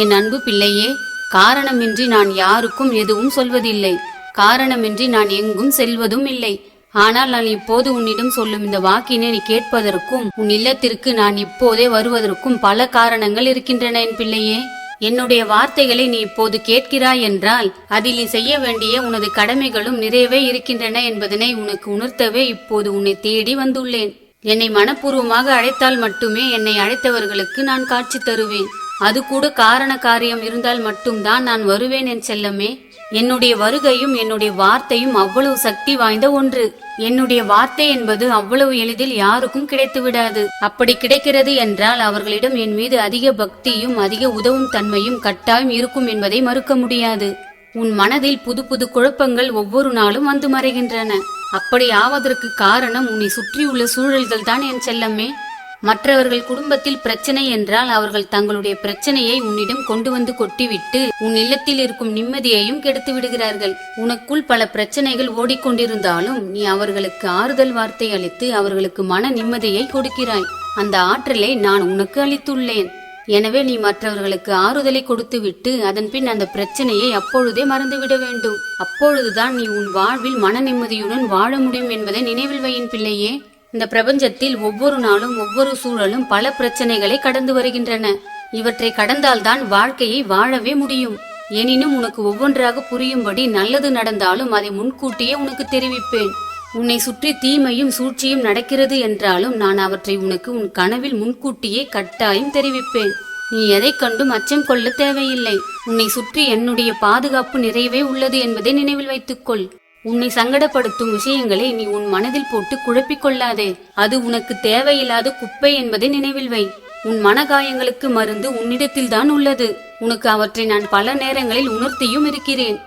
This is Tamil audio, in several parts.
என் அன்பு பிள்ளையே காரணமின்றி நான் யாருக்கும் எதுவும் சொல்வதில்லை. காரணமின்றி நான் எங்கும் செல்வதும் இல்லை. ஆனால் நான் இப்போது உன்னிடம் சொல்லும் இந்த வாக்கினை நீ கேட்பதற்கும் உன் இல்லத்திற்கு நான் இப்போதே வருவதற்கும் பல காரணங்கள் இருக்கின்றன என் பிள்ளையே. என்னுடைய வார்த்தைகளை நீ இப்போது கேட்கிறாய் என்றால் அதில் நீ செய்ய வேண்டிய உனது கடமைகளும் நிறையவே இருக்கின்றன என்பதனை உனக்கு உணர்த்தவே இப்போது உன்னை தேடி வந்துள்ளேன். என்னை மனப்பூர்வமாக அழைத்தால் மட்டுமே என்னை அழைத்தவர்களுக்கு நான் காட்சி தருவேன். அது கூட காரண காரியம் இருந்தால் மட்டும்தான் நான் வருவேன் என் செல்லமே. என்னுடைய வருகையும் என்னுடைய வார்த்தையும் அவ்வளவு சக்தி வாய்ந்த ஒன்று. என்னுடைய வார்த்தை என்பது அவ்வளவு எளிதில் யாருக்கும் கிடைத்து விடாது அப்படி கிடைக்கிறது என்றால் அவர்களிடம் என் மீது அதிக பக்தியும் அதிக உதவும் தன்மையும் கட்டாயம் இருக்கும் என்பதை மறுக்க முடியாது. உன் மனதில் புது புது குழப்பங்கள் ஒவ்வொரு நாளும் வந்து மறைகின்றன. அப்படி ஆவதற்கு காரணம் உன்னை சுற்றியுள்ள சூழல்கள் தான் என் செல்லமே. மற்றவர்கள் குடும்பத்தில் பிரச்சனை என்றால் அவர்கள் தங்களுடைய பிரச்சனையை உன்னிடம் கொண்டு வந்து கொட்டிவிட்டு உன் இல்லத்தில் இருக்கும் நிம்மதியையும் கெடுத்து விடுகிறார்கள். உனக்குள் பல பிரச்சனைகள் ஓடிக்கொண்டிருந்தாலும் நீ அவர்களுக்கு ஆறுதல் வார்த்தை அளித்து அவர்களுக்கு மன நிம்மதியை கொடுக்கிறாய். அந்த ஆற்றலை நான் உனக்கு அளித்துள்ளேன். எனவே நீ மற்றவர்களுக்கு ஆறுதலை கொடுத்துவிட்டு அதன் பின் அந்த பிரச்சனையை அப்பொழுதே மறந்துவிட வேண்டும். அப்பொழுதுதான் நீ உன் வாழ்வில் மன நிம்மதியுடன் வாழ முடியும் என்பதை நினைவில் வையின் பிள்ளையே. இந்த பிரபஞ்சத்தில் ஒவ்வொரு நாளும் ஒவ்வொரு சூழலும் பல பிரச்சனைகளை கடந்து வருகின்றன. இவற்றை கடந்தால்தான் வாழ்க்கையை வாழவே முடியும். எனினும் உனக்கு ஒவ்வொன்றாக புரியும்படி நல்லது நடந்தாலும் அதை முன்கூட்டியே உனக்கு தெரிவிப்பேன். உன்னை சுற்றி தீமையும் சூழ்ச்சியும் நடக்கிறது என்றாலும் நான் அவற்றை உனக்கு உன் கனவில் முன்கூட்டியே கட்டாயம் தெரிவிப்பேன். நீ எதைக் கண்டும் அச்சம் கொள்ள தேவையில்லை. உன்னை சுற்றி என்னுடைய பாதுகாப்பு நிறைவே உள்ளது என்பதை நினைவில் வைத்துக்கொள். உன்னை சங்கடப்படுத்தும் விஷயங்களை நீ உன் மனதில் போட்டு குழப்பிக் கொள்ளாதே அது உனக்கு தேவையில்லாத குப்பை என்பதை நினைவில் வை. உன் மனகாயங்களுக்கு மருந்து உன்னிடத்தில் தான் உள்ளது. உனக்கு அவற்றை நான் பல நேரங்களில் உணர்த்தியும் இருக்கிறேன்.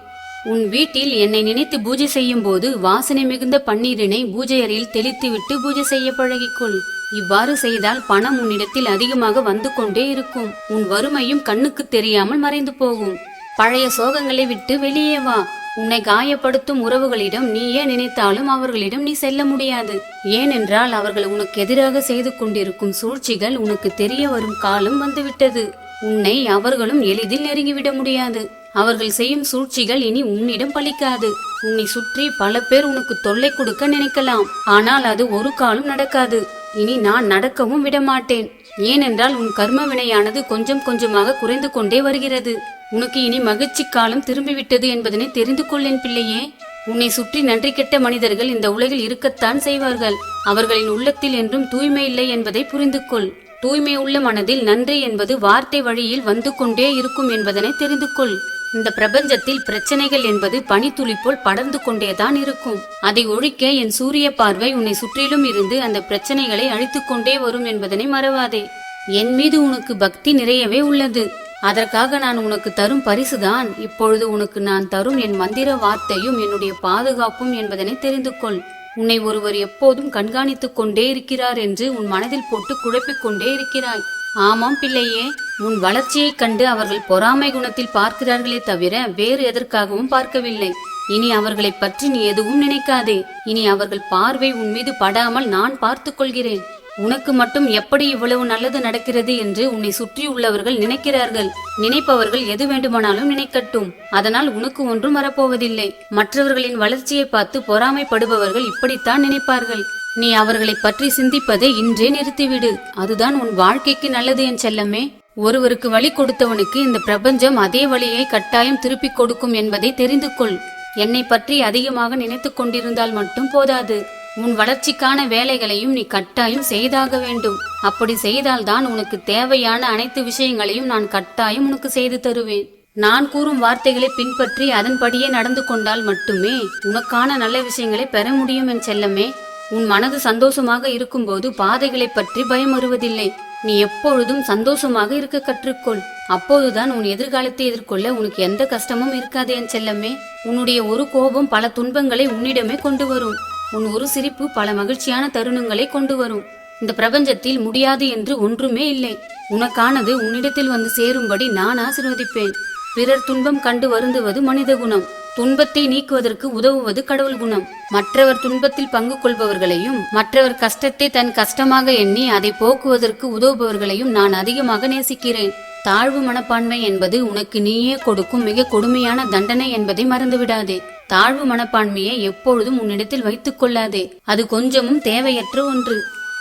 உன் வீட்டில் என்னை நினைத்து பூஜை செய்யும் போது வாசனை மிகுந்த பன்னீரினை பூஜை அறையில் தெளித்துவிட்டு பூஜை செய்ய பழகிக்கொள். இவ்வாறு செய்தால் பணம் உன்னிடத்தில் அதிகமாக வந்து கொண்டே இருக்கும். உன் வறுமையும் கண்ணுக்கு தெரியாமல் மறைந்து போகும். பழைய சோகங்களை விட்டு வெளியே வா. உன்னை காயப்படுத்தும் உறவுகளிடம் நீயே நினைத்தாலும் அவர்களிடம் நீ செல்ல முடியாது. ஏனென்றால் அவர்கள் உனக்கு எதிராக செய்து கொண்டிருக்கும் சூழ்ச்சிகள் உனக்கு தெரிய வரும் காலம் வந்துவிட்டது. உன்னை அவர்களும் எளிதில் நெருங்கிவிட முடியாது. அவர்கள் செய்யும் சூழ்ச்சிகள் இனி உன்னிடம் பலிக்காது. உன்னை சுற்றி பல பேர் உனக்கு தொல்லை கொடுக்க நினைக்கலாம். ஆனால் அது ஒரு காலம் நடக்காது. இனி நான் நடக்கவும் விடமாட்டேன். ஏனென்றால் உன் கர்ம வினையானது கொஞ்சம் கொஞ்சமாக குறைந்து கொண்டே வருகிறது. உனக்கு இனி மகிழ்ச்சி காலம் திரும்பிவிட்டது என்பதனை தெரிந்து கொள்ளேன் பிள்ளையே. உன்னை சுற்றி நன்றி கெட்ட மனிதர்கள் இந்த உலகில் இருக்கத்தான் செய்வார்கள். அவர்களின் உள்ளத்தில் என்றும் தூய்மை இல்லை என்பதை புரிந்து கொள். தூய்மை உள்ள மனதில் நன்றி என்பது வார்த்தை வழியில் வந்து கொண்டே இருக்கும் என்பதனை தெரிந்து கொள். இந்த பிரபஞ்சத்தில் பிரச்சனைகள் என்பது பனித்துளி போல் படர்ந்து கொண்டேதான் இருக்கும். அதை ஒழிக்க என் சூரிய பார்வை உன்னை சுற்றிலும் இருந்து அந்த பிரச்சனைகளை அழித்துக்கொண்டே வரும் என்பதனை மறவாதே. என் மீது உனக்கு பக்தி நிறையவே உள்ளது. அதற்காக நான் உனக்கு தரும் பரிசுதான். இப்பொழுது உனக்கு நான் தரும் என் மந்திர வார்த்தையும் என்னுடைய பாதுகாப்பும் என்பதனை தெரிந்து கொள் உன்னை ஒருவர் எப்போதும் கண்காணித்துக் கொண்டே இருக்கிறார் என்று உன் மனதில் போட்டு குழப்பிக் கொண்டே இருக்கிறாய். ஆமாம் பிள்ளையே உன் வளர்ச்சியைக் கண்டு அவர்கள் பொறாமை குணத்தில் பார்க்கிறார்களே தவிர வேறு எதற்காகவும் பார்க்கவில்லை. இனி அவர்களைப் பற்றி நீ எதுவும் நினைக்காதே. இனி அவர்கள் பார்வை உன் மீது படாமல் நான் பார்த்துக் கொள்கிறேன். உனக்கு மட்டும் எப்படி இவ்வளவு நல்லது நடக்கிறது என்று உன்னை சுற்றியுள்ளவர்கள் நினைக்கிறார்கள். நினைப்பவர்கள் எது வேண்டுமானாலும் நினைக்கட்டும். அதனால் உனக்கு ஒன்றும் வரப்போவதில்லை. மற்றவர்களின் வளர்ச்சியை பார்த்து பொறாமைப்படுபவர்கள் இப்படித்தான் நினைப்பார்கள். நீ அவர்களை பற்றி சிந்திப்பதை இன்றே நிறுத்திவிடு. அதுதான் உன் வாழ்க்கைக்கு நல்லது என் செல்லமே. ஒருவருக்கு வழி கொடுத்தவனுக்கு இந்த பிரபஞ்சம் அதே வழியை கட்டாயம் திருப்பிக் கொடுக்கும் என்பதை தெரிந்து கொள். என்னை பற்றி அதிகமாக நினைத்துக் கொண்டிருந்தால் மட்டும் போதாது. உன் வளர்ச்சிக்கான வேலைகளையும் நீ கட்டாயம் செய்தாக வேண்டும். அப்படி செய்தால்தான் உனக்கு தேவையான அனைத்து விஷயங்களையும் நான் கட்டாயம் உனக்கு செய்து தருவேன். நான் கூறும் வார்த்தைகளை பின்பற்றி அதன்படியே நடந்து கொண்டால் மட்டுமே உனக்கான நல்ல விஷயங்களை பெற முடியும் என் செல்லமே. உன் மனது சந்தோஷமாக இருக்கும்போது பாதைகளை பற்றி பயம் வருவதில்லை நீ எப்பொழுதும் சந்தோஷமாக இருக்க கற்றுக்கொள். அப்போதுதான் உன் எதிர்காலத்தை எதிர்கொள்ள உனக்கு எந்த கஷ்டமும் இருக்காது என் செல்லமே. உன்னுடைய ஒரு கோபம் பல துன்பங்களை உன்னிடமே கொண்டு வரும். உன் ஒரு சிரிப்பு பல மகிழ்ச்சியான தருணங்களை கொண்டு வரும் இந்த பிரபஞ்சத்தில் முடியாது என்று ஒன்றுமே இல்லை. உனக்கானது உன்னிடத்தில் வந்து சேரும்படி நான் ஆசிர்வதிப்பேன். பிறர் துன்பம் கண்டு வருந்துவது மனித குணம். துன்பத்தை நீக்குவதற்கு உதவுவது கடவுள் குணம். மற்றவர் துன்பத்தில் பங்கு கொள்பவர்களையும் மற்றவர் கஷ்டத்தை தன் கஷ்டமாக எண்ணி அதை போக்குவதற்கு உதவுபவர்களையும் நான் அதிகமாக நேசிக்கிறேன். தாழ்வு மனப்பான்மை என்பது உனக்கு நீயே கொடுக்கும் மிக கொடுமையான தண்டனை என்பதை மறந்துவிடாதே. தாழ்வு மனப்பான்மையை எப்பொழுதும் உன்னிடத்தில் வைத்துக் கொள்ளாதே. அது கொஞ்சமும் தேவையற்ற ஒன்று.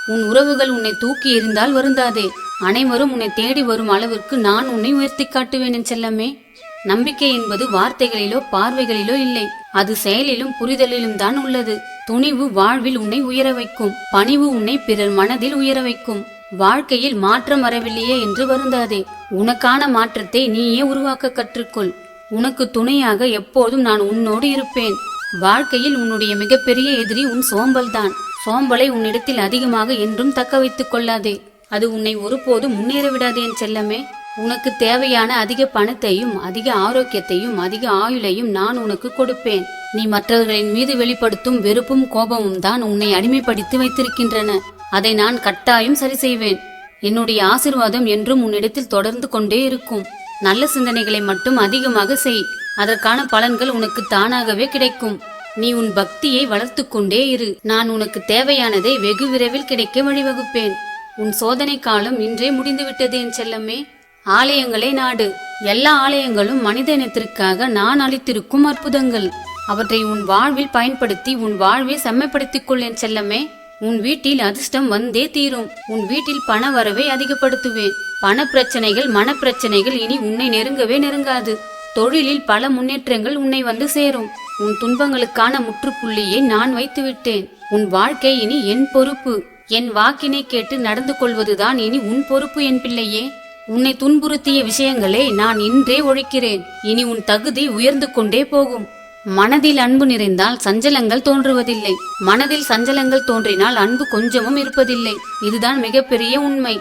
உன் உறவுகள் உன்னை தூக்கி எறிந்தால் வருந்தாதே. அனைவரும் உன்னை தேடி வரும் அளவிற்கு நான் உன்னை உயர்த்தி காட்டுவேன் என் செல்லமே. நம்பிக்கை என்பது வார்த்தைகளிலோ பார்வைகளிலோ இல்லை. அது செயலிலும் புரிதலிலும் தான் உள்ளது. துணிவு வாழ்வில் உன்னை உயர வைக்கும். பணிவு உன்னை பிறர் மனதில் உயர வைக்கும். வாழ்க்கையில் மாற்றம் வரவில்லையே என்று வருந்தாதே. உனக்கான மாற்றத்தை நீயே உருவாக்க கற்றுக்கொள். உனக்கு துணையாக எப்போதும் நான் உன்னோடு இருப்பேன். வாழ்க்கையில் உன்னுடைய மிகப்பெரிய எதிரி உன் சோம்பல்தான். சோம்பலை உன்னிடத்தில் அதிகமாக என்றும் தக்க வைத்துக் கொள்ளாதே. அது உன்னை ஒருபோதும் முன்னேறவிடாதேன் என் செல்லமே. உனக்கு தேவையான அதிக பணத்தையும் அதிக ஆரோக்கியத்தையும் அதிக ஆயுளையும் நான் உனக்கு கொடுப்பேன். நீ மற்றவர்களின் மீது வெளிப்படுத்தும் வெறுப்பும் கோபமும் தான் உன்னை அடிமைப்படுத்தி வைத்திருக்கின்றன. அதை நான் கட்டாயம் சரி செய்வேன். என்னுடைய ஆசிர்வாதம் என்றும் உன்னிடத்தில் தொடர்ந்து கொண்டே இருக்கும். நல்ல சிந்தனைகளை மட்டும் அதிகமாக செய். அதற்கான பலன்கள் உனக்கு தானாகவே கிடைக்கும். நீ உன் பக்தியை வளர்த்து கொண்டே இரு. நான் உனக்கு தேவையானதை வெகு விரைவில் கிடைக்க வழிவகுப்பேன். உன் சோதனை காலம் இன்றே முடிந்துவிட்டது என் செல்லமே. ஆலயங்களை நாடு. எல்லா ஆலயங்களும் மனித இனத்திற்காக நான் அளித்திருக்கும் அற்புதங்கள். அவற்றை உன் வாழ்வில் பயன்படுத்தி உன் வாழ்வை செம்மைப்படுத்திக் கொள் என் செல்லமே. உன் வீட்டில் அதிர்ஷ்டம் வந்தே தீரும். உன் வீட்டில் பண வரவை அதிகப்படுத்துவேன். பண பிரச்சனைகள் மனப்பிரச்சனைகள் இனி உன்னை நெருங்கவே நெருங்காது. தொழிலில் பல முன்னேற்றங்கள் உன்னை வந்து சேரும். உன் துன்பங்களுக்கான முற்றுப்புள்ளியை நான் வைத்து விட்டேன் உன் வாழ்க்கை இனி என் பொறுப்பு. என் வாக்கினை கேட்டு நடந்து கொள்வதுதான் இனி உன் பொறுப்பு என் பிள்ளையே. உன்னை துன்புறுத்திய விஷயங்களை நான் இன்றே ஒழிக்கிறேன். இனி உன் தகுதி உயர்ந்து கொண்டே போகும். மனதில் அன்பு நிறைந்தால் சஞ்சலங்கள் தோன்றுவதில்லை. மனதில் சஞ்சலங்கள் தோன்றினால் அன்பு கொஞ்சமும் இருப்பதில்லை. இதுதான் மிகப்பெரிய உண்மை.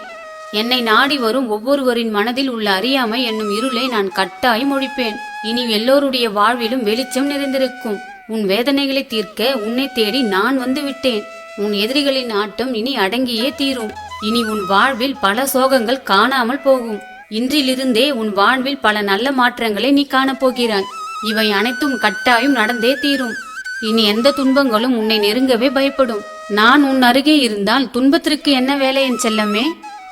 என்னை நாடி வரும் ஒவ்வொருவரின் மனதில் உள்ள அறியாமை என்னும் இருளை நான் கட்டாயம் ஒழிப்பேன் இனி எல்லோருடைய வாழ்விலும் வெளிச்சம் நிறைந்திருக்கும். உன் வேதனைகளை தீர்க்க உன்னை தேடி நான் வந்து விட்டேன். உன் எதிரிகளின் ஆட்டம் இனி அடங்கியே தீரும். இனி உன் வாழ்வில் பல சோகங்கள் காணாமல் போகும். இன்றிலிருந்தே உன் வாழ்வில் பல நல்ல மாற்றங்களை நீ காணப்போகிறாய். இவை அனைத்தும் கட்டாயம் நடந்தே தீரும். இனி எந்த துன்பங்களும் உன்னை நெருங்கவே பயப்படும். நான் உன் அருகே இருந்தால் துன்பத்திற்கு என்ன வேலை என் செல்லமே?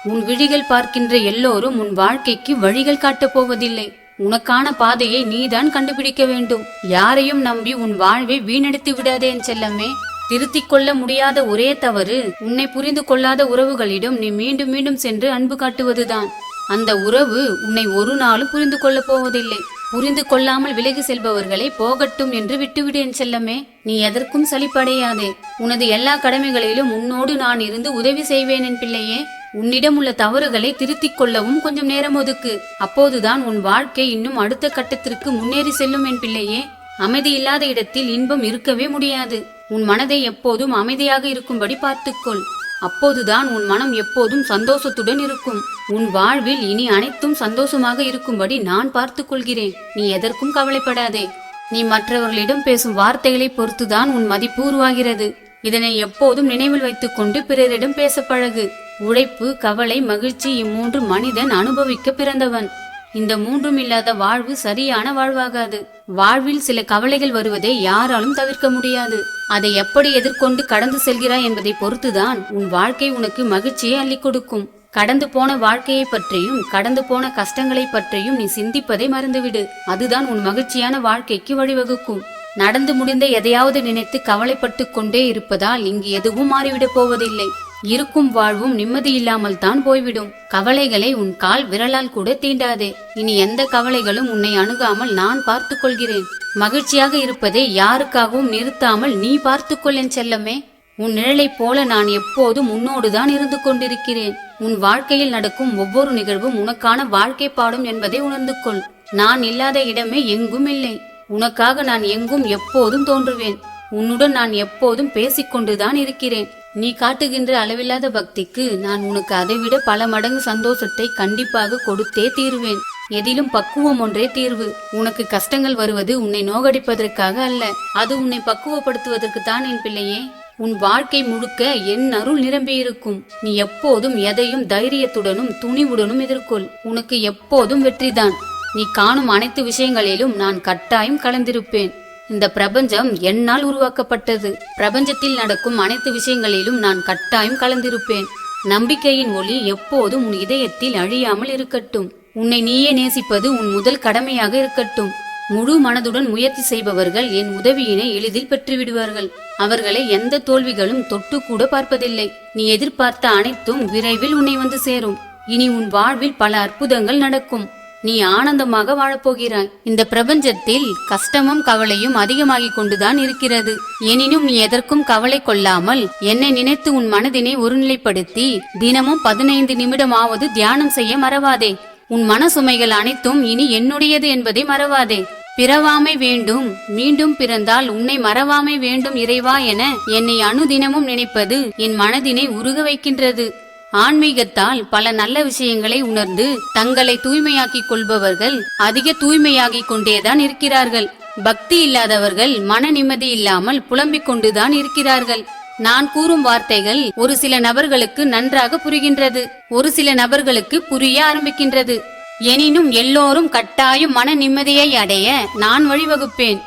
உன் விழிகள் பார்க்கின்ற எல்லோரும் உன் வாழ்க்கைக்கு வழிகள் காட்டப் போவதில்லை. உனக்கான பாதையை நீதான் கண்டுபிடிக்க வேண்டும். யாரையும் நம்பி உன் வாழ்வை வீணடித்து விடாதே என் செல்லமே. திருத்திக் கொள்ள முடியாத ஒரே தவறு உன்னை புரிந்து கொள்ளாத உறவுகளிடம் நீ மீண்டும் மீண்டும் சென்று அன்பு காட்டுவதுதான். அந்த உறவு உன்னை ஒரு நாளும் புரிந்து கொள்ளப் போவதில்லை. புரிந்து கொள்ளாமல் விலகி செல்பவர்களை போகட்டும் என்று விட்டுவிடேன் செல்லமே. நீ எதற்கும் சலிப்படையாதே. உனது எல்லா கடமைகளிலும் உன்னோடு நான் இருந்து உதவி செய்வேன் என் பிள்ளையே. உன்னிடம் உள்ள தவறுகளை திருத்திக் கொள்ளவும் கொஞ்சம் நேரம் ஒதுக்கு. அப்போதுதான் உன் வாழ்க்கை இன்னும் அடுத்த கட்டத்திற்கு முன்னேறி செல்லும் என் பிள்ளையே. அமைதி இல்லாத இடத்தில் இன்பம் இருக்கவே முடியாது. உன் மனதை எப்போதும் அமைதியாக இருக்கும்படி பார்த்துக்கொள். அப்போதுதான் உன் மனம் எப்போதும் சந்தோஷத்துடன் இருக்கும். உன் வாழ்வில் இனி அனைத்தும் சந்தோஷமாக இருக்கும்படி நான் பார்த்துக் கொள்கிறேன். நீ எதற்கும் கவலைப்படாதே. நீ மற்றவர்களிடம் பேசும் வார்த்தைகளை பொறுத்துதான் உன் மதிப்பு உருவாகிறது. இதனை எப்போதும் நினைவில் வைத்துக்கொண்டு பிறரிடம் பேச பழகு. உழைப்பு கவலை மகிழ்ச்சி இம்மூன்று மனிதன் அனுபவிக்க பிறந்தவன். இந்த மூன்றும் இல்லாத வாழ்வு சரியான வாழ்வாகாது. வாழ்வில் சில கவலைகள் வருவதை யாராலும் தவிர்க்க முடியாது. அதை எப்படி எதிர்கொண்டு கடந்து செல்கிறாய் என்பதை பொறுத்துதான் உன் வாழ்க்கை உனக்கு மகிழ்ச்சியை அள்ளி கொடுக்கும். கடந்து போன வாழ்க்கையை பற்றியும் கடந்து போன கஷ்டங்களை பற்றியும் நீ சிந்திப்பதை மறந்துவிடு. அதுதான் உன் மகிழ்ச்சியான வாழ்க்கைக்கு வழிவகுக்கும். நடந்து முடிந்த எதையாவது நினைத்து கவலைப்பட்டு கொண்டே இருப்பதால் இங்கு எதுவும் மாறிவிடப் போவதில்லை. இருக்கும் வாழ்வும் நிம்மதியில்லாமல் தான் போய்விடும். கவலைகளை உன் கால் விரலால் கூட தீண்டாதே. இனி எந்த கவலைகளும் உன்னை அணுகாமல் நான் பார்த்து கொள்கிறேன். மகிழ்ச்சியாக இருப்பதை யாருக்காகவும் நிறுத்தாமல் நீ பார்த்துக்கொள் என் செல்லமே. உன் நிழலைப் போல நான் எப்போதும் உன்னோடுதான் இருந்து கொண்டிருக்கிறேன். உன் வாழ்க்கையில் நடக்கும் ஒவ்வொரு நிகழ்வும் உனக்கான வாழ்க்கை பாடும் என்பதை உணர்ந்து கொள். நான் இல்லாத இடமே எங்கும் இல்லை. உனக்காக நான் எங்கும் எப்போதும் தோன்றுவேன். உன்னுடன் நான் எப்போதும் பேசிக்கொண்டுதான் இருக்கிறேன். நீ காட்டுகின்ற அளவில்லாத பக்திக்கு நான் உனக்கு அதைவிட பல மடங்கு சந்தோஷத்தை கண்டிப்பாக கொடுத்தே தீர்வேன். எதிலும் பக்குவம் ஒன்றே தீர்வு. உனக்கு கஷ்டங்கள் வருவது உன்னை நோகடிப்பதற்காக அல்ல. அது உன்னை பக்குவப்படுத்துவதற்கு தான் என் பிள்ளையே. உன் வாழ்க்கை முழுக்க என் அருள் நிரம்பியிருக்கும். நீ எப்போதும் எதையும் தைரியத்துடனும் துணிவுடனும் எதிர்கொள். உனக்கு எப்போதும் வெற்றிதான். நீ காணும் அனைத்து விஷயங்களிலும் நான் கட்டாயம் கலந்திருப்பேன். இந்த பிரபஞ்சம் என்னால் உருவாக்கப்பட்டது. பிரபஞ்சத்தில் நடக்கும் அனைத்து விஷயங்களிலும் நான் கட்டாயம் கலந்திருப்பேன். நம்பிக்கையின் ஒளி எப்போதும் உன் இதயத்தில் அழியாமல் இருக்கட்டும். உன்னை நீயே நேசிப்பது உன் முதல் கடமையாக இருக்கட்டும். முழு மனதுடன் முயற்சி செய்பவர்கள் என் உதவியினை எளிதில் பெற்றுவிடுவார்கள். அவர்களை எந்த தோல்விகளும் தொட்டு கூட பார்ப்பதில்லை. நீ எதிர்பார்த்த அனைத்தும் விரைவில் உன்னை வந்து சேரும். இனி உன் வாழ்வில் பல அற்புதங்கள் நடக்கும். நீ ஆனந்தமாக வாழப்போகிறாய். இந்த பிரபஞ்சத்தில் கஷ்டமும் கவலையும் அதிகமாகிக் கொண்டுதான் இருக்கிறது. எனினும் நீ எதற்கும் கவலை கொள்ளாமல் என்னை நினைத்து உன் மனதினை ஒருநிலைப்படுத்தி தினமும் பதினைந்து நிமிடமாவது தியானம் செய்ய மறவாதே. உன் மன சுமைகள் அனைத்தும் இனி என்னுடையது என்பதை மறவாதே. பிறவாமை வேண்டும் மீண்டும் பிறந்தால் உன்னை மறவாமை வேண்டும் இறைவா என என்னை அனுதினமும் நினைப்பது என் மனதினை உருக வைக்கின்றது. ஆன்மீகத்தால் பல நல்ல விஷயங்களை உணர்ந்து தங்களை தூய்மையாக்கிக் கொள்பவர்கள் அதிக தூய்மையாகிக் கொண்டேதான் இருக்கிறார்கள். பக்தி இல்லாதவர்கள் மன நிம்மதி இல்லாமல் புலம்பிக் கொண்டுதான் இருக்கிறார்கள். நான் கூறும் வார்த்தைகள் ஒரு சில நபர்களுக்கு நன்றாக புரிகின்றது ஒரு சில நபர்களுக்கு புரிய ஆரம்பிக்கின்றது. எனினும் எல்லோரும் கட்டாயம் மன நிம்மதியை அடைய நான் வழிவகுப்பேன்.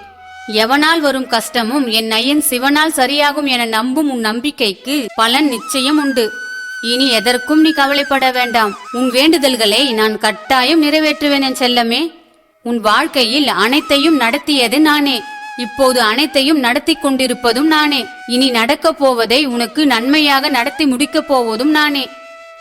எவனால் வரும் கஷ்டமும் என் ஐயன் சிவனால் சரியாகும் என நம்பும் உன் நம்பிக்கைக்கு பலன் நிச்சயம் உண்டு. இனி எதற்கும் நீ கவலைப்பட வேண்டாம். உன் வேண்டுதல்களை நான் கட்டாயம் நிறைவேற்றுவேன் என் செல்லமே. உன் வாழ்க்கையில் அனைத்தையும் நடத்தியது நானே. இப்போது அனைத்தையும் நடத்தி கொண்டிருப்பதும் நானே. இனி நடக்கப் போவதை உனக்கு நன்மையாக நடத்தி முடிக்கப் போவதும் நானே.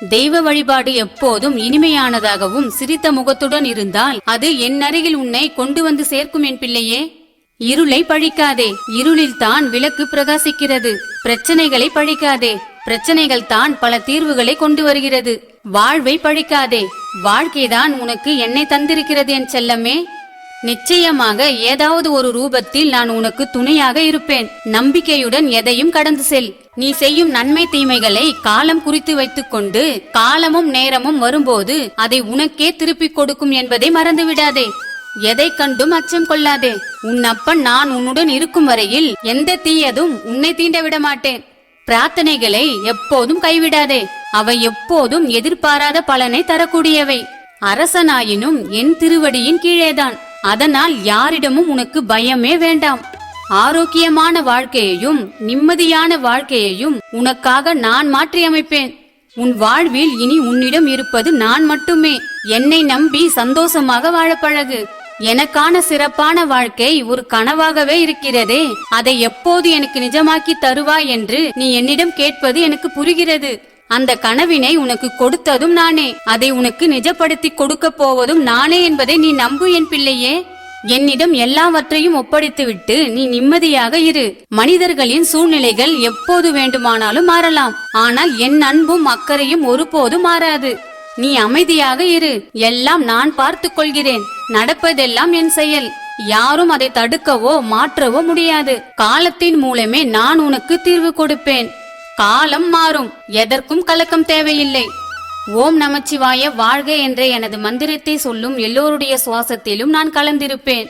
தெய்வ வழிபாடு எப்போதும் இனிமையானதாகவும் சிரித்த முகத்துடன் இருந்தால் அது என் அருகில் உன்னை கொண்டு வந்து சேர்க்கும் என் பிள்ளையே. இருளை பழிக்காதே. இருளில் தான் விளக்கு பிரகாசிக்கிறது. பிரச்சனைகளை பழிக்காதே. பிரச்சனைகள் தான் பல தீர்வுகளை கொண்டு வருகிறது. வாழ்வை பழிக்காதே. வாழ்க்கைதான் உனக்கு என்னை தந்திருக்கிறது என் செல்லமே. நிச்சயமாக ஏதாவது ஒரு ரூபத்தில் நான் உனக்கு துணையாக இருப்பேன். நம்பிக்கையுடன் எதையும் கடந்து செல். நீ செய்யும் நன்மை தீமைகளை காலம் குறித்து வைத்துக்கொண்டு காலமும் நேரமும் வரும்போது அதை உனக்கே திருப்பிக் கொடுக்கும் என்பதை மறந்து விடாதே எதை கண்டும் அச்சம் கொள்ளாதே. உன் அப்பன் நான் உன்னுடன் இருக்கும் வரையில் எந்த தீயதும் உன்னை தீண்ட விட மாட்டேன் பிரார்த்தனைகளை எப்போதும் கைவிடாதே. அவை எப்போதும் எதிர்பாராத பலனை தரக்கூடியவை. அரசனாயினும் என் திருவடியின் கீழேதான். அதனால் யாரிடமும் உனக்கு பயமே வேண்டாம். ஆரோக்கியமான வாழ்க்கையையும் நிம்மதியான வாழ்க்கையையும் உனக்காக நான் மாற்றியமைப்பேன். உன் வாழ்வில் இனி உன்னிடம் இருப்பது நான் மட்டுமே. என்னை நம்பி சந்தோஷமாக வாழப்பழகு எனக்கான சிறப்பான வாழ்க்கை ஒரு கனவாகவே இருக்கிறதே. அதை எப்போது எனக்கு நிஜமாக்கி தருவாய் என்று நீ என்னிடம் கேட்பது எனக்கு புரிகிறது. அந்த கனவினை உனக்கு கொடுத்ததும் நானே. அதை உனக்கு நிஜப்படுத்தி கொடுக்க போவதும் நானே என்பதை நீ நம்பு என் பிள்ளையே. என்னிடம் எல்லாவற்றையும் ஒப்படைத்துவிட்டு நீ நிம்மதியாக இரு. மனிதர்களின் சூழ்நிலைகள் எப்போது வேண்டுமானாலும் மாறலாம். ஆனால் என் அன்பும் அக்கறையும் ஒருபோதும் மாறாது. நீ அமைதியாக இரு. எல்லாம் நான் பார்த்து கொள்கிறேன். நடப்பதெல்லாம் என் செயல். யாரும் அதை தடுக்கவோ மாற்றவோ முடியாது. காலத்தின் மூலமே நான் உனக்கு தீர்வு கொடுப்பேன். காலம் மாறும். எதற்கும் கலக்கம் தேவையில்லை. ஓம் நமச்சிவாய வாழ்க என்ற எனது மந்திரத்தை சொல்லும் எல்லோருடைய சுவாசத்திலும் நான் கலந்திருப்பேன்.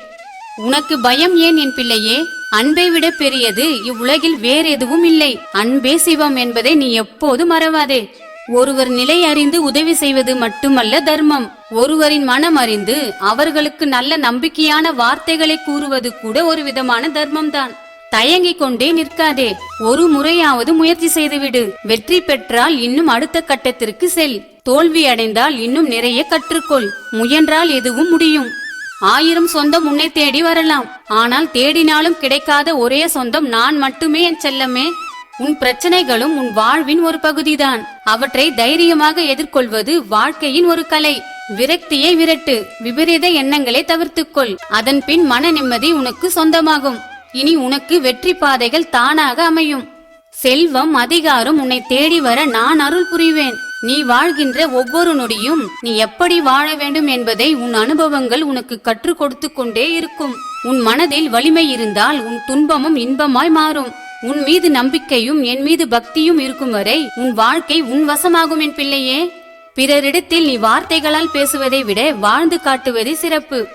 உனக்கு பயம் ஏன் என் பிள்ளையே? அன்பை விட பெரியது இவ்வுலகில் வேறு எதுவும் இல்லை. அன்பே சிவம் என்பதை நீ எப்போது மறவாதே. ஒருவர் நிலை அறிந்து உதவி செய்வது மட்டுமல்ல தர்மம். ஒருவரின் மனம் அறிந்து அவர்களுக்கு நல்ல நம்பிக்கையான வார்த்தைகளை கூறுவது கூட ஒரு விதமான தர்மம்தான். தயங்கிக் கொண்டே நிற்காதே. ஒரு முறையாவது முயற்சி செய்துவிடு. வெற்றி பெற்றால் இன்னும் அடுத்த கட்டத்திற்கு செல். தோல்வி அடைந்தால் இன்னும் நிறைய கற்றுக்கொள். முயன்றால் எதுவும் முடியும். ஆயிரம் சொந்தம் உன்னை தேடி வரலாம். ஆனால் தேடினாலும் கிடைக்காத ஒரே சொந்தம் நான் மட்டுமே என் செல்லமே. உன் பிரச்சனைகளும் உன் வாழ்வின் ஒரு பகுதிதான். அவற்றை தைரியமாக எதிர்கொள்வது வாழ்க்கையின் ஒரு கலை. விரக்தியை விரட்டு விபரீத எண்ணங்களை தவிர்த்துக்கொள். அதன் பின் மன நிம்மதி உனக்கு சொந்தமாகும். இனி உனக்கு வெற்றி பாதைகள் தானாக அமையும். செல்வம் அதிகாரம் உன்னை தேடி வர நான் அருள் புரிவேன். நீ வாழ்கின்ற ஒவ்வொரு நொடியும் நீ எப்படி வாழ வேண்டும் என்பதை உன் அனுபவங்கள் உனக்கு கற்றுக் கொடுத்து கொண்டே இருக்கும். உன் மனதில் வலிமை இருந்தால் உன் துன்பமும் இன்பமாய் மாறும். உன் மீது நம்பிக்கையும் என் மீது பக்தியும் இருக்கும் வரை உன் வாழ்க்கை உன் வசமாகும் என் பிள்ளையே. பிறரிடத்தில் நீ வார்த்தைகளால் பேசுவதை விட வாழ்ந்து காட்டுவதே சிறப்பு.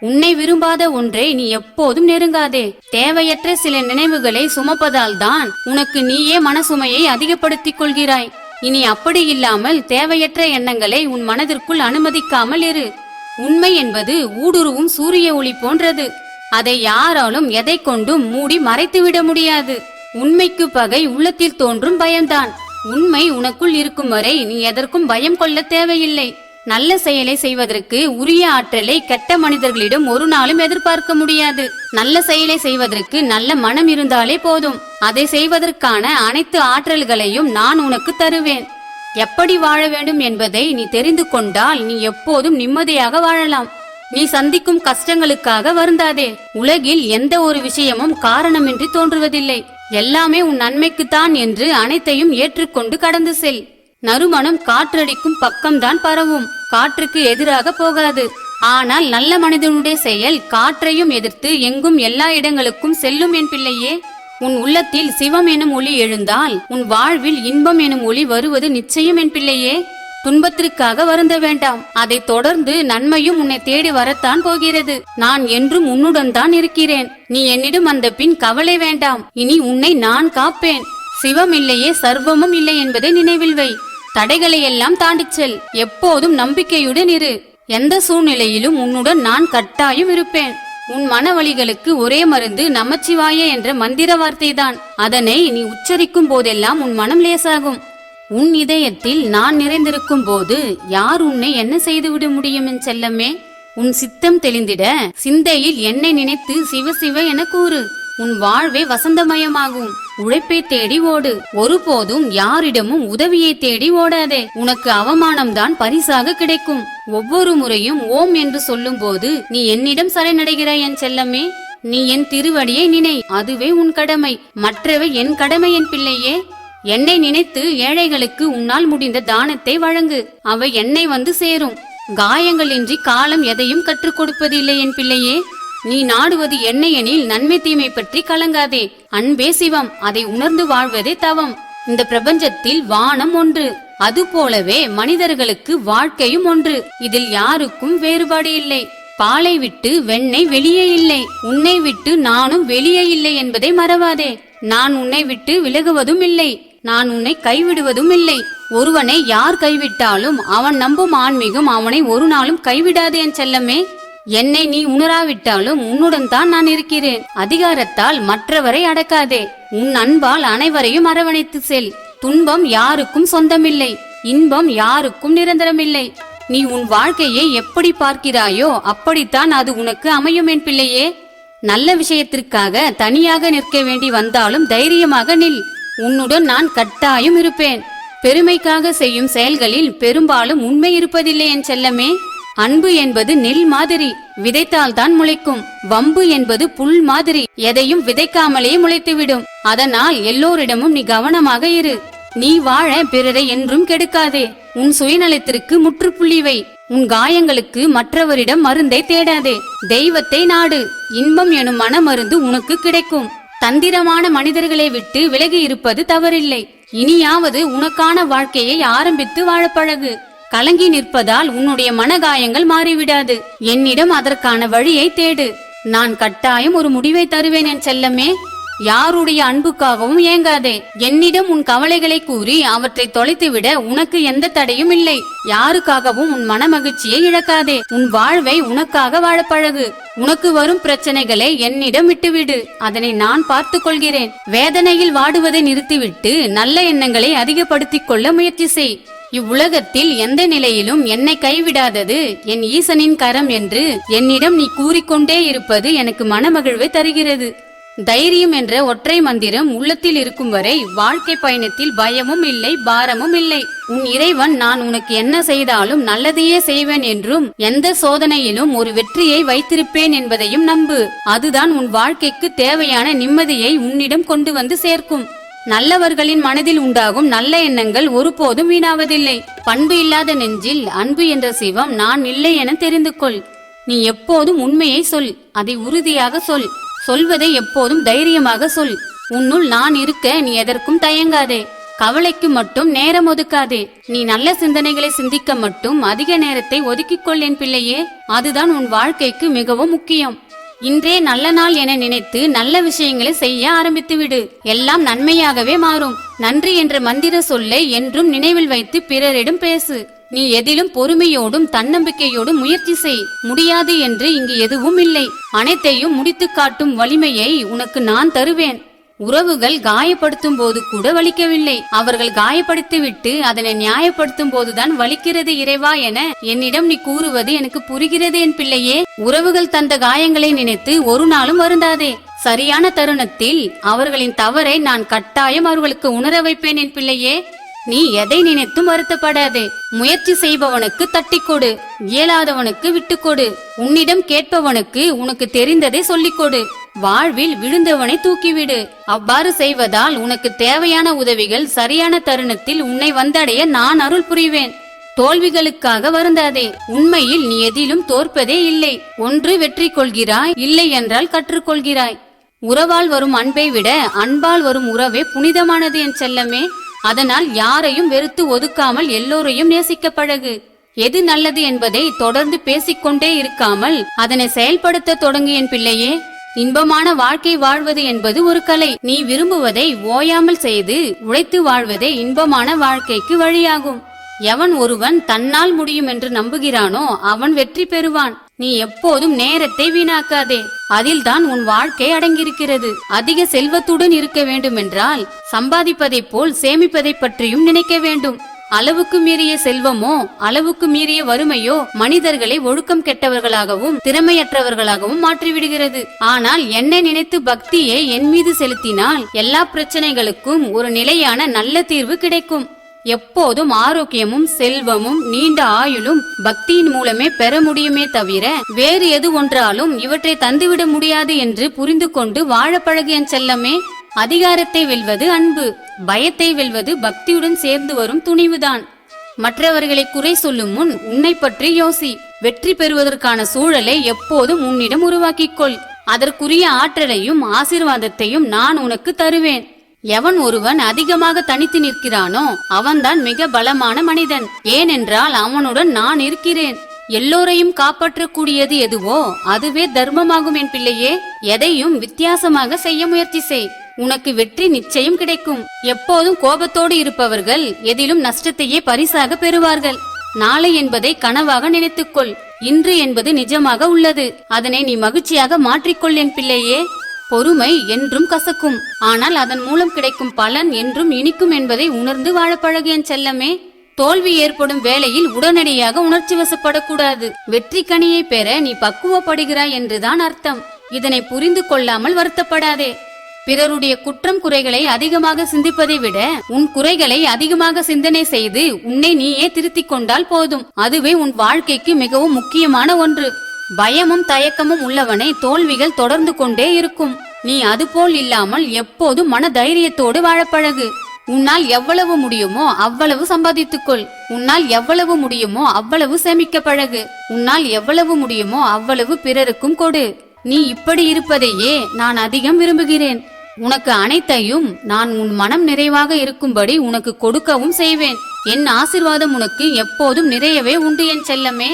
உன்னை விரும்பாத ஒன்றை நீ எப்போதும் நெருங்காதே. தேவையற்ற சில நினைவுகளை சுமப்பதால் தான் உனக்கு நீயே மனசுமையை அதிகப்படுத்திக் கொள்கிறாய். இனி அப்படி இல்லாமல் தேவையற்ற எண்ணங்களை உன் மனதிற்குள் அனுமதிக்காமல் இரு. உண்மை என்பது ஊடுருவும் சூரிய ஒளி போன்றது. அதை யாராலும் எதை கொண்டும் மூடி மறைத்துவிட முடியாது. உண்மைக்கு பகை உள்ளத்தில் தோன்றும் பயம்தான். உண்மை உனக்குள் இருக்கும் வரை நீ எதற்கும் பயம் கொள்ள தேவையில்லை. நல்ல செயலை செய்வதற்கு உரிய ஆற்றலை கெட்ட மனிதர்களிடம் ஒரு நாளும் எதிர்பார்க்க முடியாது. நல்ல செயலை செய்வதற்கு நல்ல மனம் இருந்தாலே போதும். அதை செய்வதற்கான அனைத்து ஆற்றல்களையும் நான் உனக்கு தருவேன். எப்படி வாழ வேண்டும் என்பதை நீ தெரிந்து கொண்டால் நீ எப்போதும் நிம்மதியாக வாழலாம். நீ சந்திக்கும் கஷ்டங்களுக்காக வருந்தாதே. உலகில் எந்த ஒரு விஷயமும் காரணமின்றி தோன்றுவதில்லை. எல்லாமே உன் நன்மைக்குத்தான் என்று அனைத்தையும் ஏற்றுக்கொண்டு கடந்து செல். நறுமணம் காற்றடிக்கும் பக்கம்தான் பரவும். காற்றுக்கு எதிராக போகாது. ஆனால் நல்ல மனிதனுடைய செயல் காற்றையும் எதிர்த்து எங்கும் எல்லா இடங்களுக்கும் செல்லும் என் பிள்ளையே. உன் உள்ளத்தில் சிவம் எனும் ஒளி எழுந்தால் உன் வாழ்வில் இன்பம் எனும் ஒளி வருவது நிச்சயம் என் பிள்ளையே. துன்பத்திற்காக வருந்த வேண்டாம். அதை தொடர்ந்து நன்மையும் உன்னை தேடி வரத்தான் போகிறது. நான் என்றும் உன்னுடன் தான் இருக்கிறேன். நீ என்னிடம் வந்த பின் கவலை வேண்டாம். இனி உன்னை நான் காப்பேன். சிவம் இல்லையே சர்வமும் இல்லை என்பதை நினைவில் வை. தடைகளை எல்லாம் தாண்டிச் செல். எப்போதும் நம்பிக்கையுடன் இரு. எந்த சூழ்நிலையிலும் உன்னுடன் நான் கட்டாயம் இருப்பேன். உன் மனவழிகளுக்கு ஒரே மருந்து நமச்சிவாய என்ற மந்திர வார்த்தைதான். அதனை நீ உச்சரிக்கும் போதெல்லாம் உன் மனம் லேசாகும். உன் இதயத்தில் நான் நிறைந்திருக்கும் போது யார் உன்னை என்ன செய்துவிட முடியும் என் செல்லமே? உன் சித்தம் தெளிந்திட சிந்தையில் என்னை நினைத்து சிவ சிவ என கூறு. உன் வாழ்வே வசந்தமயமாகும். உழைப்பை தேடி ஓடு. ஒருபோதும் யாரிடமும் உதவியை தேடி ஓடாதே. உனக்கு அவமானம்தான் பரிசாக கிடைக்கும். ஒவ்வொரு முறையும் ஓம் என்று சொல்லும்போது நீ என்னிடம் சரணடைகிறாய் என் செல்லமே? நீ என் திருவடியை நினை. அதுவே உன் கடமை. மற்றவை என் கடமை என் பிள்ளையே. என்னை நினைத்து ஏழைகளுக்கு உன்னால் முடிந்த தானத்தை வழங்கு. அவை என்னை வந்து சேரும். காயங்களின்றி காலம் எதையும் கற்றுக் கொடுப்பதில்லை என் பிள்ளையே. நீ நாடுவது என்ன எனில் நன்மை தீமை பற்றி கலங்காதே. அன்பே சிவம் அதை உணர்ந்து வாழ்வதே தவம். இந்த பிரபஞ்சத்தில் வானம் ஒன்று. அது போலவே மனிதர்களுக்கு வாழ்க்கையும் ஒன்று. இதில் யாருக்கும் வேறுபாடு இல்லை. பாலை விட்டு வெண்ணெய் வெளியே இல்லை. உன்னை விட்டு நானும் வெளியே இல்லை என்பதை மறவாதே. நான் உன்னை விட்டு விலகுவதும் இல்லை. நான் உன்னை கைவிடுவதும் இல்லை. ஒருவனை யார் கைவிட்டாலும் அவன் நம்பும் ஆன்மீகம் அவனை ஒரு நாளும் கைவிடாது என் செல்லமே. என்னை நீ உணராவிட்டாலும் உன்னுடன் தான் நான் இருக்கிறேன். அதிகாரத்தால் மற்றவரை அடக்காதே. உன் அன்பால் அனைவரையும் அரவணைத்து செல். துன்பம் யாருக்கும் சொந்தமில்லை. இன்பம் யாருக்கும் நிரந்தரமில்லை. நீ உன் வாழ்க்கையை எப்படி பார்க்கிறாயோ அப்படித்தான் அது உனக்கு அமையும் என் பிள்ளையே. நல்ல விஷயத்திற்காக தனியாக நிற்க வேண்டி வந்தாலும் தைரியமாக நில். உன்னுடன் நான் கட்டாயம் இருப்பேன். பெருமைக்காக செய்யும் செயல்களில் பெரும்பாலும் உண்மை இருப்பதில்லை என் செல்லமே. அன்பு என்பது நெல் மாதிரி விதைத்தால் தான் முளைக்கும். வம்பு என்பது புல் மாதிரி எதையும் விதைக்காமலே முளைத்துவிடும். அதனால் எல்லோரிடமும் நீ கவனமாக இரு. நீ வாழ பிறரை என்றும் கெடுக்காதே. உன் சுயநலத்திற்கு முற்றுப்புள்ளி வை. உன் காயங்களுக்கு மற்றவரிடம் மருந்தை தேடாதே. தெய்வத்தை நாடு. இன்பம் எனும் மனமருந்து உனக்கு கிடைக்கும். தந்திரமான மனிதர்களை விட்டு விலகி இருப்பது தவறில்லை. இனியாவது உனக்கான வாழ்க்கையை ஆரம்பித்து வாழப்பழகு கலங்கி நிற்பதால் உன்னுடைய மனகாயங்கள் மாறிவிடாது. என்னிடம் அதற்கான வழியை தேடு. நான் கட்டாயம் ஒரு முடிவை தருவேன் என் செல்லமே. யாருடைய அன்புக்காகவும் ஏங்காதே. என்னிடம் உன் கவலைகளை கூறி அவற்றை தொலைத்துவிட உனக்கு எந்த தடையும் இல்லை. யாருக்காகவும் உன் மனமகிழ்ச்சியை இழக்காதே. உன் வாழ்வை உனக்காக வாழப்பழகு. உனக்கு வரும் பிரச்சனைகளை என்னிடம் விட்டுவிடு. அதனை நான் பார்த்து கொள்கிறேன். வேதனையில் வாடுவதை நிறுத்திவிட்டு நல்ல எண்ணங்களை அதிகப்படுத்திக் கொள்ள முயற்சி செய். இவ்வுலகத்தில் எந்த நிலையிலும் என்னை கைவிடாதது என் ஈசனின் கரம் என்று என்னிடம் நீ கூறிக்கொண்டே இருப்பது எனக்கு மனமகிழ்வை தருகிறது. தைரியம் என்ற ஒற்றை மந்திரம் உள்ளத்தில் இருக்கும் வரை வாழ்க்கை பயணத்தில் பயமும் இல்லை பாரமும் இல்லை. உன் இறைவன் நான் உனக்கு என்ன செய்தாலும் நல்லதையே செய்வேன் என்றும் எந்த சோதனையிலும் ஒரு வெற்றியை வைத்திருப்பேன் என்பதையும் நம்பு. அதுதான் உன் வாழ்க்கைக்கு தேவையான நிம்மதியை உன்னிடம் கொண்டு வந்து சேர்க்கும். நல்லவர்களின் மனதில் உண்டாகும் நல்ல எண்ணங்கள் ஒருபோதும் வீணாவதில்லை. பண்பு இல்லாத நெஞ்சில் அன்பு என்ற சிவம் நான் இல்லை என தெரிந்து கொள். நீ எப்போதும் உண்மையை சொல் அதை உறுதியாக சொல். சொல்வதை எப்போதும் தைரியமாக சொல். உன்னுள் நான் இருக்க நீ எதற்கும் தயங்காதே. கவலைக்கு மட்டும் நேரம் ஒதுக்காதே. நீ நல்ல சிந்தனைகளை சிந்திக்க மட்டும் அதிக நேரத்தை ஒதுக்கிக் கொள் என் பிள்ளையே. அதுதான் உன் வாழ்க்கைக்கு மிகவும் முக்கியம். இன்றே நல்ல நாள் என நினைத்து நல்ல விஷயங்களை செய்ய ஆரம்பித்து விடு. எல்லாம் நன்மையாகவே மாறும். நன்றி என்ற மந்திர சொல்லை என்றும் நினைவில் வைத்து பிறரிடம் பேசு. நீ எதிலும் பொறுமையோடும் தன்னம்பிக்கையோடும் முயற்சி செய். முடியாது என்று இங்கு எதுவும் இல்லை. அனைத்தையும் முடித்து காட்டும் வலிமையை உனக்கு நான் தருவேன். உறவுகள் காயப்படுத்தும் போது கூட வலிக்கவில்லை. அவர்கள் காயப்படுத்திவிட்டு அதனை நியாயப்படுத்தும் போதுதான் வலிக்கிறது இறைவா என என்னிடம் நீ கூறுவது எனக்கு புரிகிறது என் பிள்ளையே. உறவுகள் தந்த காயங்களை நினைத்து ஒரு நாளும் வருந்தாதே. சரியான தருணத்தில் அவர்களின் தவறை நான் கட்டாயம் அவர்களுக்கு உணர வைப்பேன் என் பிள்ளையே. நீ எதை நினைத்தும் வருத்தப்படாதே. முயற்சி செய்பவனுக்கு தட்டிக் கொடு இயலாதவனுக்கு விட்டுக்கொடு. உன்னிடம் கேட்பவனுக்கு உனக்கு தெரிந்ததை சொல்லிக் கொடு வாழ்வில் விழுந்தவனை தூக்கிவிடு. அவ்வாறு செய்வதால் உனக்கு தேவையான உதவிகள் சரியான தருணத்தில் உன்னை வந்தடைய நான் அருள் புரிவேன். தோல்விகளுக்காக வருந்தாதே. உண்மையில் நீ எதிலும் தோற்பதே இல்லை. ஒன்று வெற்றி கொள்கிறாய் இல்லை என்றால் கற்றுக்கொள்கிறாய் உறவால் வரும் அன்பை விட அன்பால் வரும் உறவே புனிதமானது என் செல்லமே. அதனால் யாரையும் வெறுத்து ஒதுக்காமல் எல்லோரையும் நேசிக்க பழகு எது நல்லது என்பதை தொடர்ந்து பேசிக்கொண்டே இருக்காமல் அதனை செயல்படுத்த தொடங்கு என் பிள்ளையே இன்பமான வாழ்க்கை வாழ்வது என்பது ஒரு கலை. நீ விரும்புவதை ஓயாமல் செய்து உழைத்து வாழ்வதே இன்பமான வாழ்க்கைக்கு வழியாகும். எவன் ஒருவன் தன்னால் முடியும் என்று நம்புகிறானோ அவன் வெற்றி பெறுவான். நீ எப்போதும் நேரத்தை வீணாக்காதே. அதில்தான் உன் வாழ்க்கை அடங்கியிருக்கிறது. அதிக செல்வத்துடன் இருக்க வேண்டுமென்றால் சம்பாதிப்பதைப் போல் சேமிப்பதை பற்றியும் நினைக்க வேண்டும். அளவுக்கு மீறிய செல்வமோ அளவுக்கு மீறிய வறுமையோ மனிதர்களை ஒழுக்கம் கெட்டவர்களாகவும் திறமையற்றவர்களாகவும் மாற்றிவிடுகிறது. ஆனால் என்னை நினைத்து பக்தியை என் மீது செலுத்தினால் எல்லா பிரச்சனைகளுக்கும் ஒரு நிலையான நல்ல தீர்வு கிடைக்கும். எப்போதும் ஆரோக்கியமும் செல்வமும் நீண்ட ஆயுளும் பக்தியின் மூலமே பெற முடியுமே தவிர வேறு எது ஒன்றாலும் இவற்றை தந்துவிட முடியாது என்று புரிந்து கொண்டு வாழப்பழகு என் செல்லமே அதிகாரத்தை வெல்வது அன்பு பயத்தை வெல்வது பக்தியுடன் சேர்ந்து வரும் துணிவுதான். மற்றவர்களை குறை சொல்லும் முன் உன்னை பற்றி யோசி. வெற்றி பெறுவதற்கான சூழலை எப்போதும் உன்னிடம் உருவாக்கிக் கொள். அதற்குரிய ஆற்றலையும் ஆசீர்வாதத்தையும் நான் உனக்கு தருவேன். எவன் ஒருவன் அதிகமாக தனித்து நிற்கிறானோ அவன்தான் மிக பலமான மனிதன். ஏனென்றால் அவனுடன் நான் இருக்கிறேன். எல்லோரையும் காப்பாற்றக்கூடியது எதுவோ அதுவே தர்மமாகும் என் பிள்ளையே. எதையும் வித்தியாசமாக செய்ய முயற்சி செய். உனக்கு வெற்றி நிச்சயம் கிடைக்கும். எப்போதும் கோபத்தோடு இருப்பவர்கள் எதிலும் நஷ்டத்தையே பரிசாக பெறுவார்கள். நாளை என்பதை கனவாக நினைத்துக்கொள். இன்று என்பது நிஜமாக உள்ளது. அதனை நீ மகிழ்ச்சியாக மாற்றிக்கொள் என் பிள்ளையே. பொறுமை என்றும் கசக்கும். ஆனால் அதன் மூலம் கிடைக்கும் பலன் என்றும் இனிக்கும் என்பதை உணர்ந்து வாழ பழகு என் செல்லமே. தோல்வி ஏற்படும் வேளையில் உடனடியாக உணர்ச்சி வசப்படக்கூடாது. வெற்றி கனியை பெற நீ பக்குவப்படுகிறாய் என்றுதான் அர்த்தம். இதனை புரிந்து கொள்ளாமல் வருத்தப்படாதே. பிறருடைய குற்றம் குறைகளை அதிகமாக சிந்திப்பதை விட உன் குறைகளை அதிகமாக சிந்தனை செய்து உன்னை நீயே திருத்திக் கொண்டால் போதும். அதுவே உன் வாழ்க்கைக்கு மிகவும் முக்கியமான ஒன்று. பயமும் தயக்கமும் உள்ளவனை தோல்விகள் தொடர்ந்து கொண்டே இருக்கும். நீ அதுபோல் இல்லாமல் எப்போதும் மன தைரியத்தோடு வாழப்பழகு. உன்னால் எவ்வளவு முடியுமோ அவ்வளவு சம்பாதித்துக்கொள். உன்னால் எவ்வளவு முடியுமோ அவ்வளவு சேமிக்க பழகு உன்னால் எவ்வளவு முடியுமோ அவ்வளவு பிறருக்கும் கொடு. நீ இப்படி இருப்பதையே நான் அதிகம் விரும்புகிறேன். உனக்கு அனைத்தையும் நான் உன் மனம் நிறைவாக இருக்கும்படி உனக்கு கொடுக்கவும் செய்வேன். என் ஆசிர்வாதம் உனக்கு எப்போதும் நிறையவே உண்டு என் செல்லமே.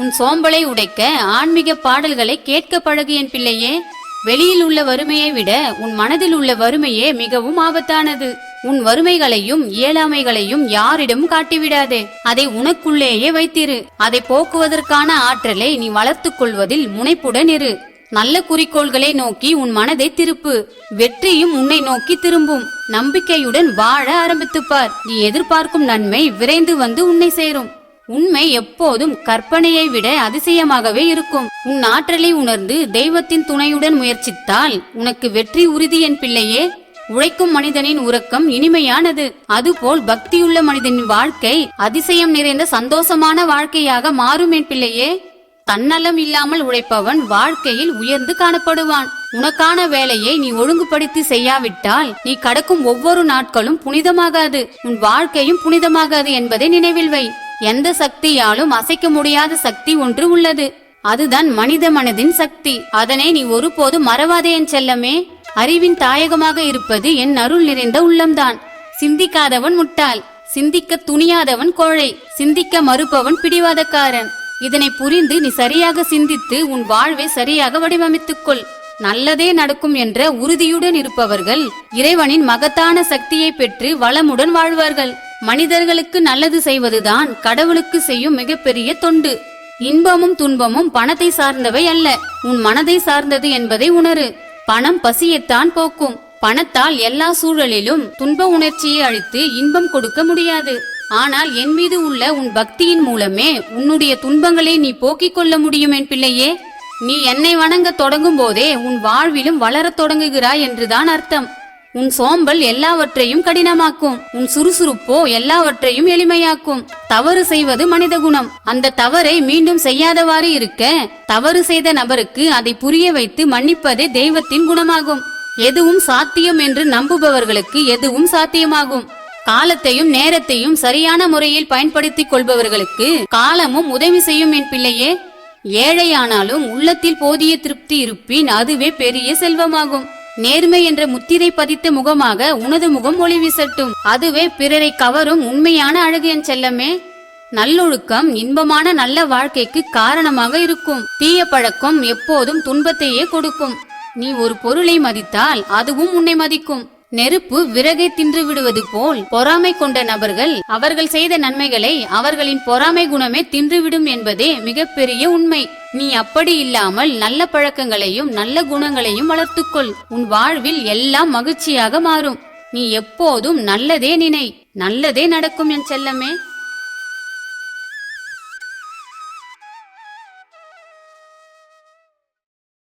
உன் சோம்பலை உடைக்க ஆன்மீக பாடல்களை கேட்க பழகு என் பிள்ளையே வெளியில் உள்ள வறுமையை விட உன் மனதில் உள்ள வறுமையே மிகவும் ஆபத்தானது. உன் வறுமைகளையும் இயலாமைகளையும் யாரிடமும் காட்டிவிடாதே அதை உனக்குள்ளேயே வைத்திரு. அதை போக்குவதற்கான ஆற்றலை நீ வளர்த்துக் கொள்வதில் முனைப்புடன் இரு. நல்ல குறிக்கோள்களை நோக்கி உன் மனதை திருப்பு. வெற்றியும் உன்னை நோக்கி திரும்பும். நம்பிக்கையுடன் வாழ ஆரம்பித்துப்பார் நீ எதிர்பார்க்கும் நன்மை விரைந்து வந்து உன்னை சேரும். உண்மை எப்போதும் கற்பனையை விட அதிசயமாகவே இருக்கும். உன் ஆற்றலை உணர்ந்து தெய்வத்தின் துணையுடன் முயற்சித்தால் உனக்கு வெற்றி உறுதி என் பிள்ளையே. உழைக்கும் மனிதனின் உறக்கம் இனிமையானது. அதுபோல் பக்தியுள்ள மனிதனின் வாழ்க்கை அதிசயம் நிறைந்த சந்தோஷமான வாழ்க்கையாக மாறும் என் பிள்ளையே. தன்னலம் இல்லாமல் உழைப்பவன் வாழ்க்கையில் உயர்ந்து காணப்படுவான். உனக்கான வேலையை நீ ஒழுங்குபடுத்தி செய்யாவிட்டால் நீ கடக்கும் ஒவ்வொரு நாட்களும் புனிதமாகாது. உன் வாழ்க்கையும் புனிதமாகாது என்பதை நினைவில் வை. எந்த சக்தியாலும் அசைக்க முடியாத சக்தி ஒன்று உள்ளது. அதுதான் மனித மனதின் சக்தி. அதனை நீ ஒருபோதும் மறவாதே என் செல்லமே. அறிவின் தாயகமாக இருப்பது என் அருள் நிறைந்த உள்ளம்தான். சிந்திக்காதவன் முட்டாள். சிந்திக்க துணியாதவன் கோழை. சிந்திக்க மறுப்பவன் பிடிவாதக்காரன். இதனை புரிந்து நீ சரியாக சிந்தித்து உன் வாழ்வை சரியாக வடிவமைத்துக்கொள். நல்லதே நடக்கும் என்ற உறுதியுடன் இருப்பவர்கள் இறைவனின் மகத்தான சக்தியை பெற்று வளமுடன் வாழ்வார்கள். மனிதர்களுக்கு நல்லது செய்வதுதான் கடவுளுக்கு செய்யும் மிகப்பெரிய தொண்டு. இன்பமும் துன்பமும் பணத்தை சார்ந்தவை அல்ல. உன் மனதை சார்ந்தது என்பதை உணரு. பணம் பசியைத்தான் போக்கும். பணத்தால் எல்லா சூழலிலும் துன்ப உணர்ச்சியை அழித்து இன்பம் கொடுக்க முடியாது. ஆனால் என் மீது உள்ள உன் பக்தியின் மூலமே உன்னுடைய துன்பங்களை நீ போக்கிக் கொள்ள முடியும் என் பிள்ளையே. நீ என்னை வணங்க தொடங்கும் போதே உன் வாழ்விலும் வளரத் தொடங்குகிறாய் என்றுதான் அர்த்தம். உன் சோம்பல் எல்லாவற்றையும் கடினமாக்கும். உன் சுறுசுறுப்போ எல்லாவற்றையும் எளிமையாக்கும். தவறு செய்வது மனித குணம். அந்த தவறை மீண்டும் செய்யாதவாறு இருக்க தவறு செய்த நபருக்கு அதை புரிய வைத்து மன்னிப்பதே தெய்வத்தின் குணமாகும். எதுவும் சாத்தியம் என்று நம்புபவர்களுக்கு எதுவும் சாத்தியமாகும். காலத்தையும் நேரத்தையும் சரியான முறையில் பயன்படுத்திக் கொள்பவர்களுக்கு காலமும் உதவி செய்யும் என் பிள்ளையே. ஏழையானாலும் உள்ளத்தில் போதிய திருப்தி இருப்பின் அதுவே பெரிய செல்வமாகும். நேர்மை என்ற முத்திரை பதித்த முகமாக உனது முகம் ஒளி வீசட்டும். அதுவே பிறரை கவரும் உண்மையான அழகு என் செல்லமே. நல்லொழுக்கம் இன்பமான நல்ல வாழ்க்கைக்கு காரணமாக இருக்கும். தீய பழக்கம் எப்போதும் துன்பத்தையே கொடுக்கும். நீ ஒரு பொருளை மதித்தால் அதுவும் உன்னை மதிக்கும். நெருப்பு விறகை தின்று விடுவது போல் பொறாமை கொண்ட நபர்கள் அவர்கள் செய்த நன்மைகளை அவர்களின் பொறாமை குணமே தின்றுவிடும் என்பதே மிகப்பெரிய உண்மை. நீ அப்படி இல்லாமல் நல்ல பழக்கங்களையும் நல்ல குணங்களையும் வளர்த்துக்கொள். உன் வாழ்வில் எல்லாம் மகிழ்ச்சியாக மாறும். நீ எப்போதும் நல்லதே நினை. நல்லதே நடக்கும் என் செல்லமே.